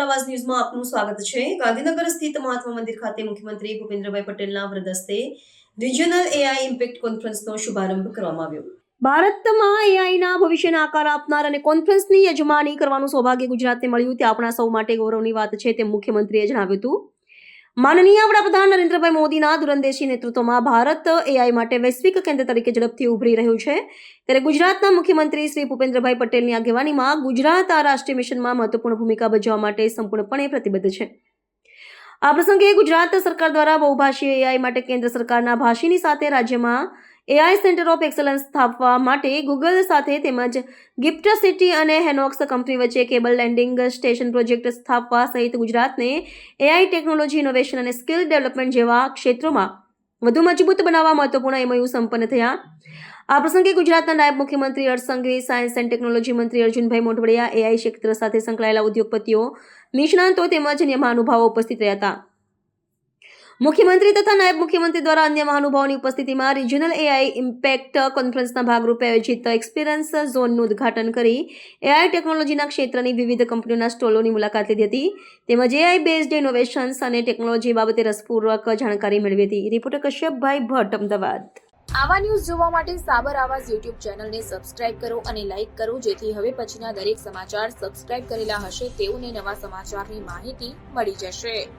સાબર આવાજ ન્યૂઝમાં આપનું સ્વાગત છે. ગાંધીનગર સ્થિત મહાત્મા મંદિર ખાતે મુખ્યમંત્રી ભૂપેન્દ્રભાઈ પટેલના વરદ હસ્તે રિજનલ એઆઈ ઇમ્પેક્ટ કોન્ફરન્સનો શુભારંભ કરવામાં આવ્યો. ભારતમાં એઆઈના ભવિષ્યને આકાર આપનાર અને કોન્ફરન્સની યજમાની કરવાનું સૌભાગ્ય ગુજરાતને મળ્યું તે આપણા સૌ માટે ગૌરવની વાત છે, તેમ મુખ્યમંત્રીએ જણાવ્યું હતું. માનનીય વડાપ્રધાન નરેન્દ્રભાઈ મોદીના દૂરંદેશી નેતૃત્વમાં ભારત એઆઈ માટે વૈશ્વિક કેન્દ્ર તરીકે ઝડપથી ઉભરી રહ્યું છે. ત્યારે ગુજરાતના મુખ્યમંત્રી શ્રી ભૂપેન્દ્રભાઈ પટેલની આગેવાનીમાં ગુજરાત આ રાષ્ટ્રીય મિશનમાં મહત્વપૂર્ણ ભૂમિકા ભજવવા માટે સંપૂર્ણપણે પ્રતિબદ્ધ છે. આ પ્રસંગે ગુજરાત સરકાર દ્વારા બહુભાષીય એઆઈ માટે કેન્દ્ર સરકારના ભાષીની સાથે રાજ્યમાં એઆઈ સેન્ટર ઓફ એક્સલન્સ સ્થાપવા માટે ગૂગલ સાથે તેમજ ગિફ્ટ સિટી અને હેનોક્સ કંપની વચ્ચે કેબલ લેન્ડિંગ સ્ટેશન પ્રોજેક્ટ સ્થાપવા સહિત ગુજરાતને એઆઈ ટેકનોલોજી ઇનોવેશન અને સ્કિલ ડેવલપમેન્ટ જેવા ક્ષેત્રોમાં વધુ મજબૂત બનાવવા મહત્વપૂર્ણ એમઓયુ સંપન્ન થયા. આ પ્રસંગે ગુજરાતના નાયબ મુખ્યમંત્રી અર્સંગી સાયન્સ એન્ડ ટેકનોલોજી મંત્રી અર્જુનભાઈ મોઢવડિયા એઆઈ ક્ષેત્ર સાથે સંકળાયેલા ઉદ્યોગપતિઓ, નિષ્ણાંતો તેમજ મહાનુભાવો ઉપસ્થિત રહ્યા હતા. મુખ્યમંત્રી તથા નાયબ મુખ્યમંત્રી દ્વારા અન્ય મહાનુભાવોની ઉપસ્થિતિમાં રિજનલ એઆઈ ઇમ્પેક્ટ કોન્ફરન્સના ભાગરૂપે આયોજિત એક્સપિરિયન્સ ઝોનનું ઉદ્ઘાટન કરી એઆઈ ટેકનોલોજીના ક્ષેત્રની વિવિધ કંપનીઓના સ્ટોલોની મુલાકાત લીધી હતી. તેમજ એઆઈ બેઝડ ઇનોવેશન્સ અને ટેકનોલોજી બાબતે રસપૂર્વક જાણકારી મેળવી હતી. રિપોર્ટર કશ્યપભાઈ ભટ્ટ, અમદાવાદ. આવા ન્યૂઝ જોવા માટે સાબર આવાજ યુટ્યુબ ચેનલને સબસ્ક્રાઇબ કરો અને લાઇક કરો, જેથી હવે પછીના દરેક સમાચાર સબસ્ક્રાઇબ કરેલા હશે તેઓને નવા સમાચારની માહિતી મળી જશે.